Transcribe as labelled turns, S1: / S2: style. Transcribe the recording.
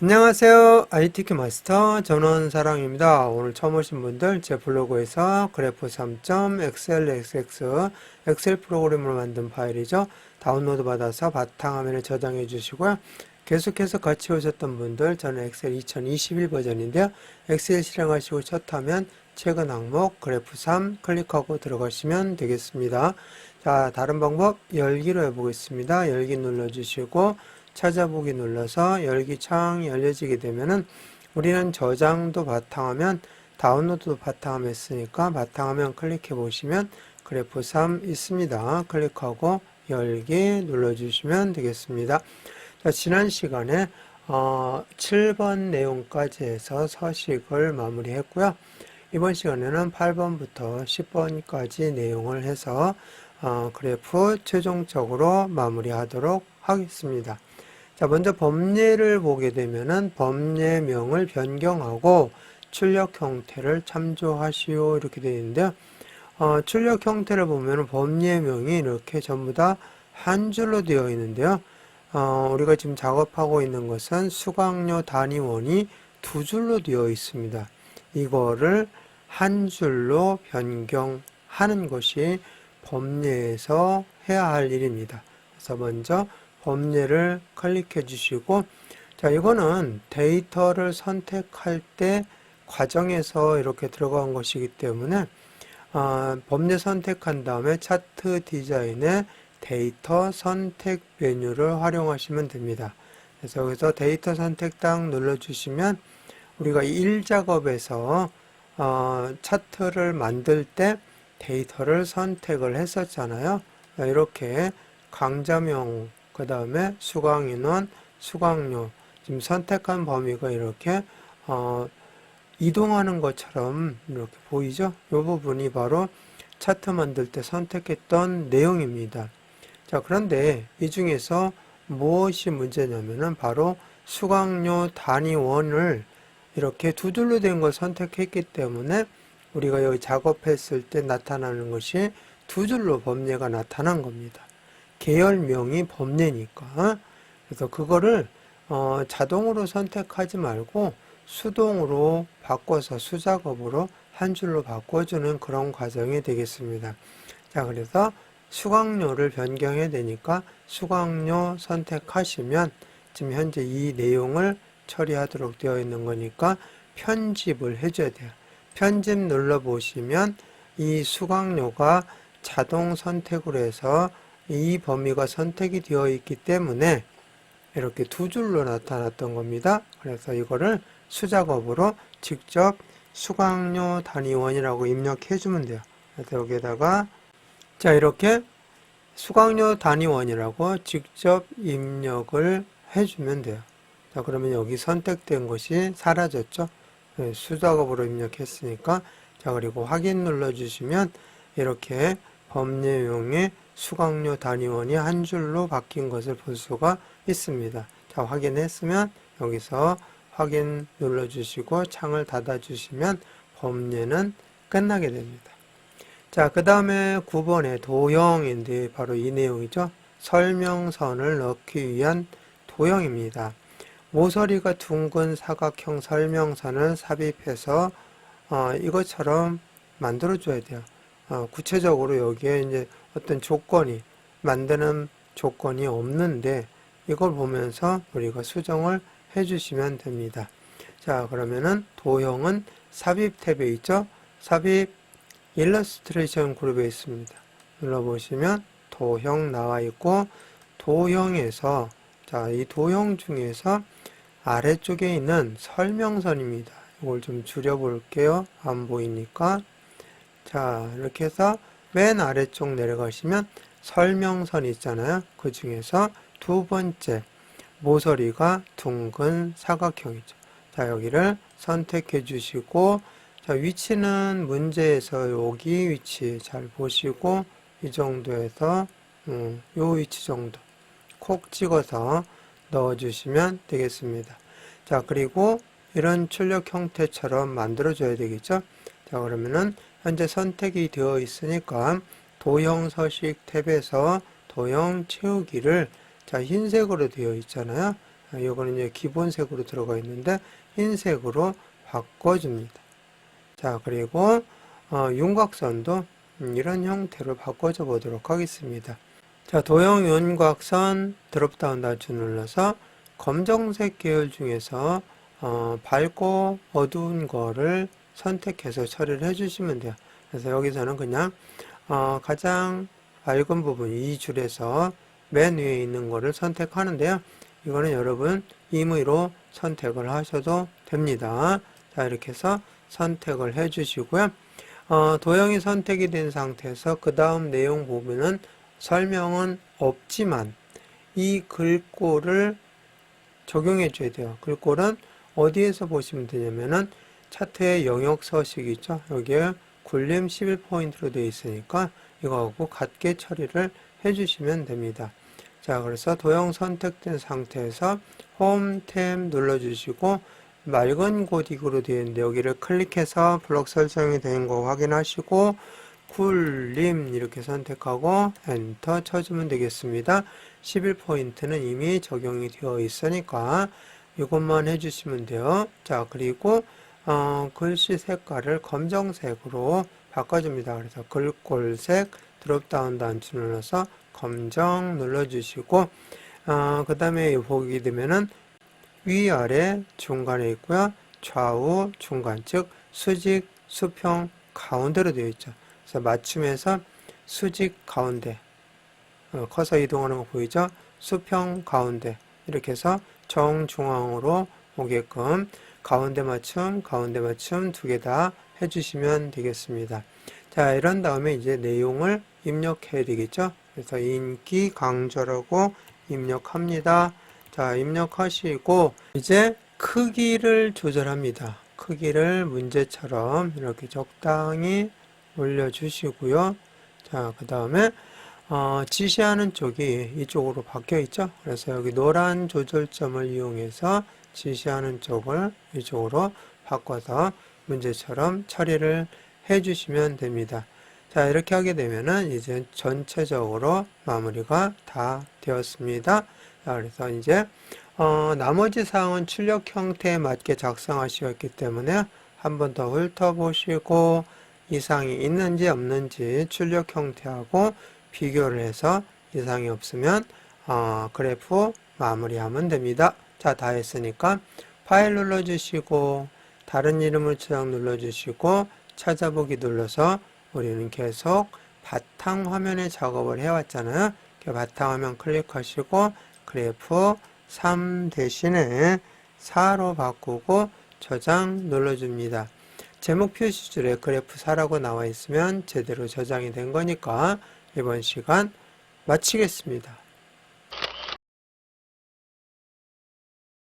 S1: 안녕하세요. ITQ 마스터 전원 사랑입니다. 오늘 처음 오신 분들 제 블로그에서 그래프 3.xlxx 엑셀 프로그램으로 만든 파일이죠. 다운로드 받아서 바탕화면에 저장해 주시고요. 계속해서 같이 오셨던 분들 저는 엑셀 2021 버전인데요. 엑셀 실행하시고 첫 화면 최근 항목 그래프 3 클릭하고 들어가시면 되겠습니다. 자, 다른 방법 열기로 해보겠습니다. 열기 눌러주시고 찾아보기 눌러서 열기 창이 열려지게 되면은 우리는 저장도 바탕화면 다운로드도 바탕화면 했으니까 바탕화면 클릭해 보시면 그래프 3 있습니다. 클릭하고 열기 눌러주시면 되겠습니다. 자, 지난 시간에 어, 7번 내용까지 해서 서식을 마무리했고요. 이번 시간에는 8번부터 10번까지 내용을 해서 어, 그래프 최종적으로 마무리하도록 하겠습니다. 자, 먼저 범례를 보게 되면은 범례명을 변경하고 출력 형태를 참조하시오 이렇게 되어 있는데요. 어, 출력 형태를 보면은 범례명이 이렇게 전부 다 한 줄로 되어 있는데요. 어, 우리가 지금 작업하고 있는 것은 수강료 단위원이 두 줄로 되어 있습니다. 이거를 한 줄로 변경하는 것이 법례에서 해야 할 일입니다. 그래서 먼저 법례를 클릭해 주시고 자 이거는 데이터를 선택할 때 과정에서 이렇게 들어간 것이기 때문에 어, 법례 선택한 다음에 차트 디자인에 데이터 선택 메뉴를 활용하시면 됩니다. 그래서 여기서 데이터 선택 딱 눌러주시면 우리가 1작업에서 어, 차트를 만들 때 데이터를 선택을 했었잖아요. 이렇게 강좌명, 그 다음에 수강인원, 수강료, 지금 선택한 범위가 이렇게 어, 이동하는 것처럼 이렇게 보이죠? 이 부분이 바로 차트 만들 때 선택했던 내용입니다. 자, 그런데 이 중에서 무엇이 문제냐면은 바로 수강료 단위원을 이렇게 두 줄로 된 걸 선택했기 때문에 우리가 여기 작업했을 때 나타나는 것이 두 줄로 범례가 나타난 겁니다. 계열명이 범례니까. 그래서 그거를 어, 자동으로 선택하지 말고 수동으로 바꿔서 수작업으로 한 줄로 바꿔주는 그런 과정이 되겠습니다. 자, 그래서 수강료를 변경해야 되니까 수강료 선택하시면 지금 현재 이 내용을 처리하도록 되어 있는 거니까 편집을 해줘야 돼요. 편집 눌러 보시면 이 수강료가 자동 선택으로 해서 이 범위가 선택이 되어 있기 때문에 이렇게 두 줄로 나타났던 겁니다. 그래서 이거를 수작업으로 직접 수강료 단위원이라고 입력해 주면 돼요. 그래서 여기에다가 자 이렇게 수강료 단위원이라고 직접 입력을 해주면 돼요. 자 그러면 여기 선택된 것이 사라졌죠. 네, 수작업으로 입력했으니까 자 그리고 확인 눌러주시면 이렇게 법례용의 수강료 단위원이 한 줄로 바뀐 것을 볼 수가 있습니다. 자, 확인했으면 여기서 확인 눌러주시고 창을 닫아주시면 범례는 끝나게 됩니다. 자, 그 다음에 9번의 도형인데 바로 이 내용이죠. 설명선을 넣기 위한 도형입니다. 모서리가 둥근 사각형 설명선을 삽입해서 어, 이것처럼 만들어줘야 돼요. 어, 구체적으로 여기에 이제 어떤 조건이 만드는 조건이 없는데 이걸 보면서 우리가 수정을 해주시면 됩니다. 자 그러면은 도형은 삽입 탭에 있죠. 삽입 일러스트레이션 그룹에 있습니다. 눌러보시면 도형 나와 있고 도형에서 자 이 도형 중에서 아래쪽에 있는 설명선입니다. 이걸 좀 줄여볼게요. 안 보이니까 자 이렇게 해서 맨 아래쪽 내려가시면 설명선 있잖아요. 그 중에서 두 번째 모서리가 둥근 사각형이죠. 자, 여기를 선택해 주시고 자, 위치는 문제에서 여기 위치 잘 보시고 이 정도에서 음, 요 위치 정도 콕 찍어서 넣어 주시면 되겠습니다. 자, 그리고 이런 출력 형태처럼 만들어 줘야 되겠죠? 자, 그러면은 현재 선택이 되어 있으니까 도형 서식 탭에서 도형 채우기를 자 흰색으로 되어 있잖아요. 아, 이거는 이제 기본색으로 들어가 있는데 흰색으로 바꿔줍니다. 자, 그리고 어, 윤곽선도 음, 이런 형태로 바꿔줘 보도록 하겠습니다. 자, 도형 윤곽선 드롭다운 단추 눌러서 검정색 계열 중에서 어, 밝고 어두운 거를 선택해서 처리를 해주시면 돼요. 그래서 여기서는 그냥 어, 가장 밝은 부분 이 줄에서 맨 위에 있는 거를 선택하는데요. 이거는 여러분 임의로 선택을 하셔도 됩니다. 자, 이렇게 해서 선택을 해 주시고요. 어, 도형이 선택이 된 상태에서 그 다음 내용 보면은 설명은 없지만 이 글꼴을 적용해 줘야 돼요. 글꼴은 어디에서 보시면 되냐면은 차트의 영역 서식 있죠? 여기에 굴림 11포인트로 되어 있으니까 이거하고 같게 처리를 해 주시면 됩니다. 자, 그래서 도형 선택된 상태에서 홈탭 눌러주시고 맑은 고딕으로 되어 있는데 여기를 클릭해서 블록 설정이 된거 확인하시고 굴림 이렇게 선택하고 엔터 쳐주면 되겠습니다. 11포인트는 이미 적용이 되어 있으니까 이것만 해주시면 돼요. 자, 그리고 어, 글씨 색깔을 검정색으로 바꿔줍니다. 그래서 글꼴색 드롭다운 단추 눌러서 검정 눌러주시고 어, 그 다음에 보게 되면은 위아래 중간에 있고요. 좌우 중간 즉 수직 수평 가운데로 되어 있죠. 그래서 맞춤해서 수직 가운데 어, 커서 이동하는 거 보이죠? 수평 가운데 이렇게 해서 정중앙으로 오게끔 가운데 맞춤, 가운데 맞춤 두 개 다 해주시면 되겠습니다. 자, 이런 다음에 이제 내용을 입력해야 되겠죠? 그래서 인기 강조라고 입력합니다. 자, 입력하시고 이제 크기를 조절합니다. 크기를 문제처럼 이렇게 적당히 올려주시고요. 자, 그 다음에 어, 지시하는 쪽이 이쪽으로 바뀌어 있죠. 그래서 여기 노란 조절점을 이용해서 지시하는 쪽을 이쪽으로 바꿔서 문제처럼 처리를 해 주시면 됩니다. 자, 이렇게 하게 되면은 이제 전체적으로 마무리가 다 되었습니다. 자, 그래서 이제 어, 나머지 사항은 출력 형태에 맞게 작성하시었기 때문에 한 번 더 훑어보시고 이상이 있는지 없는지 출력 형태하고 비교를 해서 이상이 없으면 어, 그래프 마무리하면 됩니다. 자, 다 했으니까 파일 눌러주시고 다른 이름을 저장 눌러주시고 찾아보기 눌러서 우리는 계속 바탕 화면에 작업을 해왔잖아요. 이렇게 바탕 화면 클릭하시고 그래프 3 대신에 4로 바꾸고 저장 눌러줍니다. 제목 표시줄에 그래프 4라고 나와 있으면 제대로 저장이 된 거니까 이번 시간 마치겠습니다.